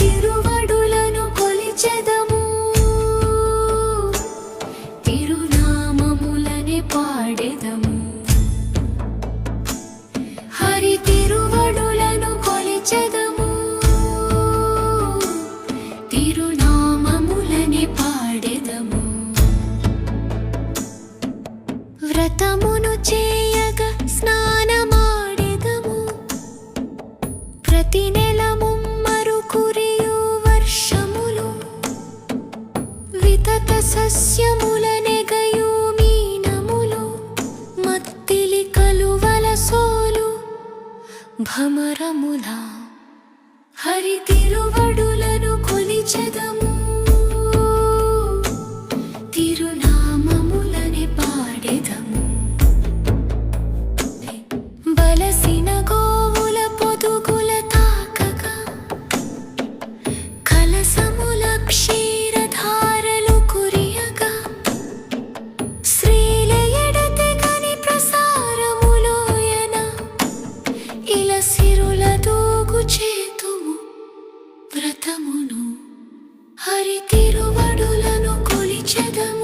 తిరువడులను కొలిచెదము. తిరునామములనే పాడెదము. హరి తిరువడులను కొలిచెదము. తిరునామములనే పాడెదము. వ్రతమును చేయగ స్నానమాడెదము. ప్రతి నెల సస్యముల నెగయు మీనములు మత్తిలి కలువల సోలు భమరముల హరి హరి తిరువడులను కొలిచెదము.